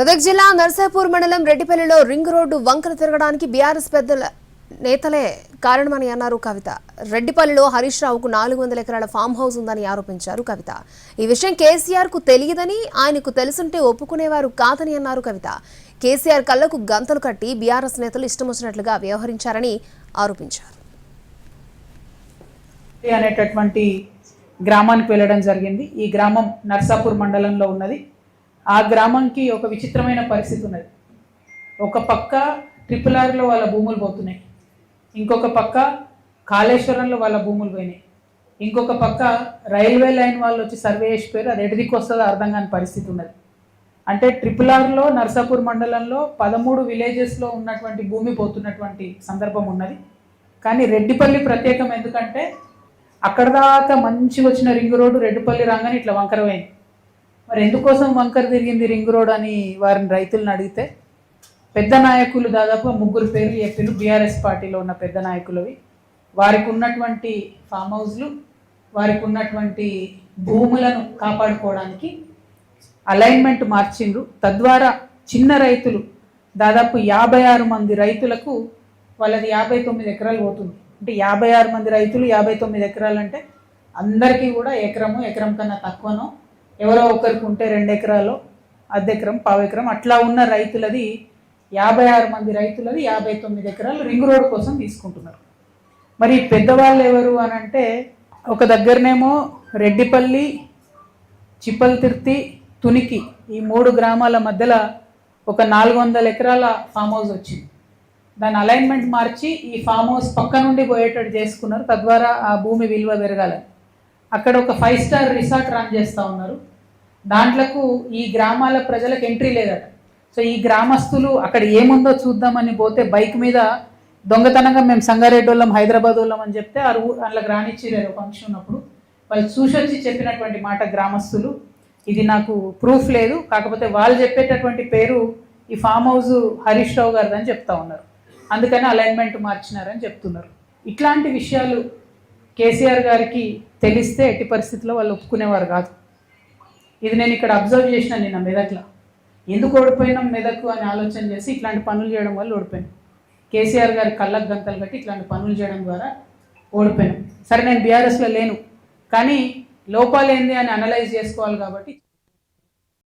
మెదక్ జిల్లా నర్సాపూర్ మండలం రెడ్డిపల్లిలో ring road వంకర తిరగడానికి బీఆర్ఎస్ పెద్దల నేతలే కారణమని అన్నారు కవిత. రెడ్డిపల్లిలో హరీష్ రావుకు నాలుగు వందల ఎకరాల ఫామ్ హౌస్ ఉందని ఆరోపించారు కవిత. ఈ విషయం కేసీఆర్కు తెలియదని ఆయనకు తెలుసుంటే ఒప్పుకునేవారు కాదని అన్నారు కవిత. కేసీఆర్ కళ్ళకు గంతలు కట్టి బీఆర్ఎస్ నేతలు ఇష్టం వచ్చినట్లుగా వ్యవహరించారని ఆరోపించారు. అనేటటువంటి గ్రామానికి వెళ్ళడం జరిగింది. ఈ గ్రామం నర్సాపూర్ మండలంలో ఉన్నది. ఆ గ్రామంకి ఒక విచిత్రమైన పరిస్థితి ఉన్నది. ఒక పక్క ట్రిపుల్ ఆర్లో వాళ్ళ భూములు పోతున్నాయి. ఇంకొక పక్క కాళేశ్వరంలో వాళ్ళ భూములు పోయినాయి. ఇంకొక పక్క రైల్వే లైన్ వాళ్ళు వచ్చి సర్వే చేసిపోయారు. పేరు అది ఎడిదికి వస్తుందో అర్థం కాని పరిస్థితి ఉన్నది. అంటే ట్రిపుల్ ఆర్లో నర్సాపూర్ మండలంలో పదమూడు విలేజెస్లో ఉన్నటువంటి భూమి పోతున్నటువంటి సందర్భం ఉన్నది. కానీ రెడ్డిపల్లి ప్రత్యేకం ఎందుకంటే అక్కడ దాకా మంచి వచ్చిన రింగ్ రోడ్డు రెడ్డిపల్లి రాగానే ఇట్లా వంకరమైంది మరి ఎందుకోసం వంకర తిరిగింది రింగ్ రోడ్ అని వారిని రైతులను అడిగితే పెద్ద నాయకులు దాదాపు ముగ్గురు పేర్లు చెప్పిన బీఆర్ఎస్ పార్టీలో ఉన్న పెద్ద నాయకులవి. వారికి ఉన్నటువంటి ఫామ్ హౌస్లు వారికి ఉన్నటువంటి భూములను కాపాడుకోవడానికి అలైన్మెంట్ మార్చిండ్రు. తద్వారా చిన్న రైతులు దాదాపు యాభై ఆరు మంది రైతులకు వాళ్ళది యాభై తొమ్మిది ఎకరాలు పోతుంది. అంటే యాభై ఆరు మంది రైతులు యాభై తొమ్మిది ఎకరాలు అంటే అందరికీ కూడా ఎకరము ఎకరం కన్నా తక్కువనో ఎవరో ఒకరికి ఉంటే రెండు ఎకరాలు అర్ధెకరం పావెకరం పావు ఎకరం. అట్లా ఉన్న రైతులది యాభై ఆరు మంది రైతులది యాభై తొమ్మిది ఎకరాలు రింగ్ రోడ్ కోసం తీసుకుంటున్నారు. మరి పెద్దవాళ్ళు ఎవరు అని అంటే ఒక దగ్గరనేమో రెడ్డిపల్లి చిప్పల్తిర్తి తునికి ఈ మూడు గ్రామాల మధ్యలో ఒక నాలుగు వందల ఎకరాల ఫామ్ హౌస్ వచ్చింది. దాని అలైన్మెంట్ మార్చి ఈ ఫామ్ హౌస్ పక్క నుండి పోయేటట్టు చేసుకున్నారు. తద్వారా ఆ భూమి విలువ పెరగాలని. అక్కడ ఒక ఫైవ్ స్టార్ రిసార్ట్ రన్ చేస్తూ ఉన్నారు. దాంట్లకు ఈ గ్రామాల ప్రజలకు ఎంట్రీ లేదట. సో ఈ గ్రామస్తులు అక్కడ ఏముందో చూద్దామని పోతే బైక్ మీద దొంగతనంగా మేము సంగారెడ్డి వాళ్ళం హైదరాబాద్ వాళ్ళం అని చెప్తే ఆ ఊ అందులో రానిచ్చిరారు ఫంక్షన్ ఉన్నప్పుడు. వాళ్ళు చూసొచ్చి చెప్పినటువంటి మాట గ్రామస్తులు ఇది నాకు ప్రూఫ్ లేదు. కాకపోతే వాళ్ళు చెప్పేటటువంటి పేరు ఈ ఫామ్ హౌస్ హరీష్ రావు గారిది అని చెప్తా ఉన్నారు. అందుకని అలైన్మెంట్ మార్చినారని చెప్తున్నారు. ఇట్లాంటి విషయాలు కేసీఆర్ గారికి తెలిస్తే ఎట్టి పరిస్థితుల్లో వాళ్ళు ఒప్పుకునేవారు కాదు. ఇది నేను ఇక్కడ అబ్జర్వ్ చేసిన నిన్న మెదక్లో. ఎందుకు ఓడిపోయినాం మెదక్ అని ఆలోచన చేసి ఇట్లాంటి పనులు చేయడం వల్ల ఓడిపోయాను. కేసీఆర్ గారి కళ్ళకు గంతలు కట్టి ఇట్లాంటి పనులు చేయడం ద్వారా ఓడిపోయాను. సరే నేను బీఆర్ఎస్లో లేను. కానీ లోపాలు ఏంది అని అనలైజ్ చేసుకోవాలి కాబట్టి